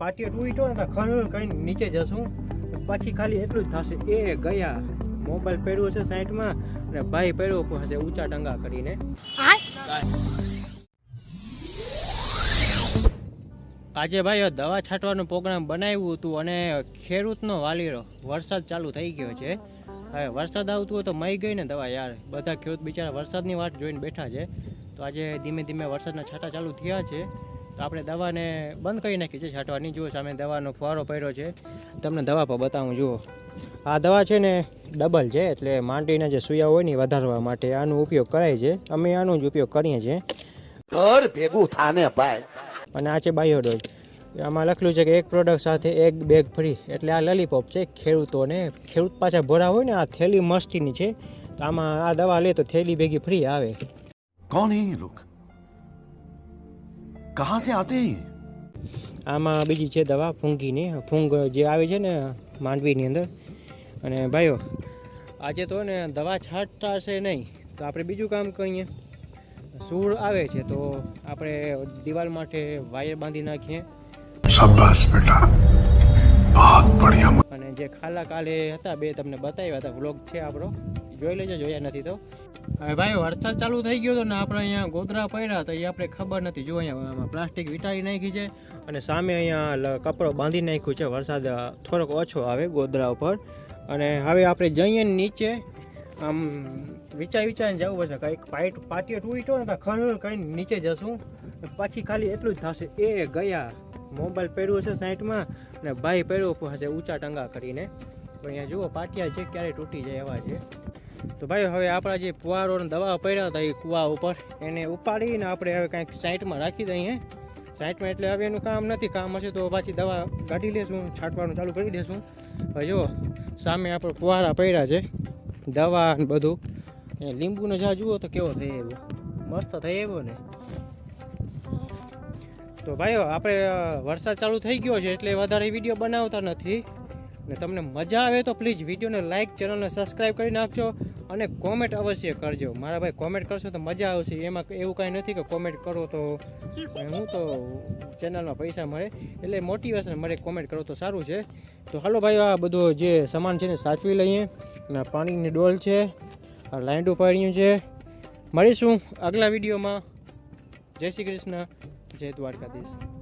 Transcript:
પાટીએ ટૂટો ને ખર કઈ નીચે જશું. પછી ખાલી એટલું જ થશે. એ ગયા મોબાઈલ પહેર્યો છે સાઈડમાં અને ભાઈ પહેર્યો હશે ઊંચા ટંગા કરીને. આજે ભાઈ દવા છાંટવાનો પ્રોગ્રામ બનાવ્યું હતું અને ખેડૂતનો વાલીરો વરસાદ ચાલુ થઈ ગયો છે. હવે વરસાદ આવતું હોય તો મઈ ગઈ ને દવા યાર. બધા ખેડૂત બિચારા વરસાદની વાટ જોઈને બેઠા છે. તો આજે ધીમે ધીમે વરસાદના છાંટા ચાલુ થયા છે. તો આપણે દવાને બંધ કરી નાખી છે છાંટવાની. જુઓ સામે દવાનો ફુવારો પડ્યો છે. તમને દવા પર બતાવું જુઓ. આ દવા છે ને ડબલ છે એટલે માંડીના જે સુયા હોય ને વધારવા માટે આનો ઉપયોગ કરાય છે. અમે આનો જ ઉપયોગ કરીએ છીએ. ઘર ભેગું થાને ભાઈ. અને આ છે બાયોડોજ આમાં લખેલું છે કે એક પ્રોડક્ટ સાથે એક બેગ ફ્રી. એટલે આ લલીપોપ છે ખેડૂતોને ખેડૂત પાછા ભરા હોય ને આ થેલી મસ્તીની છે. તો આમાં આ દવા લે તો થેલી ભેગી ફ્રી આવે. કોણ એ લોકો? कहां से आते हैं ये આમાં બીજી છે દવા ફૂંગીની ફૂંગ જે આવે છે ને માંડવીની અંદર અને ભાઈઓ આજે તો ને દવા છાંટતા હશે નહીં તો આપણે બીજું કામ કરીએ સૂર આવે છે તો આપણે દિવાલ માટે વાયર બાંધી નાખીએ शाबाश बेटा बहुत बढ़िया અને જે ખાલા કાલે હતા બે તમને બતાવ્યા હતા વ્લોગ છે આપણો જોઈ લેજો જોયા નથી તો હવે ભાઈ, વરસાદ ચાલુ થઈ ગયો હતો ને આપણે અહીંયા ગોદરા પડ્યા હતા એ આપણે ખબર નથી. જો અહીંયા પ્લાસ્ટિક વિટાળી નાખી છે અને સામે અહીંયા કપડો બાંધી નાખ્યું છે. વરસાદ થોડોક ઓછો આવે ગોદરા ઉપર. અને હવે આપણે જઈએ નીચે. આમ, વિચાર વિચારીને જવું પડશે. કંઈક પાઇટ પાટીએ ટૂટો ને તો ખરું કંઈ નીચે જશું. પછી ખાલી એટલું જ થશે. એ ગયા મોબાઈલ પહેર્યું છે સાઈડમાં ને ભાઈ પહેર્યું હશે ઊંચા ટંગા કરીને. પણ અહીંયા જુઓ, પાટિયા છે ક્યારે તૂટી જાય એવા છે. તો ભાઈ, હવે આપણા જે ફુવારો દવા પડ્યા હતા એ કૂવા ઉપર, એને ઉપાડીને આપણે હવે કાંઈક સાઈડમાં રાખી દઈએ. સાઈડમાં એટલે હવે એનું કામ નથી, કામ હશે તો પાછી દવા કાઢી લેશું, છાંટવાનું ચાલુ કરી દેશું. હવે જુઓ સામે આપણે કુવારા પડ્યા છે, દવા ને બધું. એ લીંબુનો જ્યાં જુઓ તો કેવો થઈ એવો મસ્ત થઈ એવો ને. તો ભાઈઓ, આપણે વરસાદ ચાલુ થઈ ગયો છે એટલે વધારે વીડિયો બનાવતા નથી. ને તમને મજા આવે તો પ્લીઝ વિડીયોને લાઇક ચેનલને સબસ્ક્રાઈબ કરી નાખજો. અને કોમેન્ટ અવશ્ય કરજો. મારા ભાઈ કોમેન્ટ કરશો તો મજા આવશે. એમાં એવું કાંઈ નથી કે કોમેન્ટ કરો તો હું તો ચેનલમાં પૈસા મળે. એટલે મોટિવેશન મળે કોમેન્ટ કરો તો સારું છે. તો હાલો ભાઈ, આ બધો જે સામાન છે ને સાચવી લઈએ. અને પાણીની ડોલ છે, આ લાઈન્ડું પાડ્યું છે. મળીશું આગલા વિડીયોમાં. જય શ્રી કૃષ્ણ. જય દ્વારકાધીશ.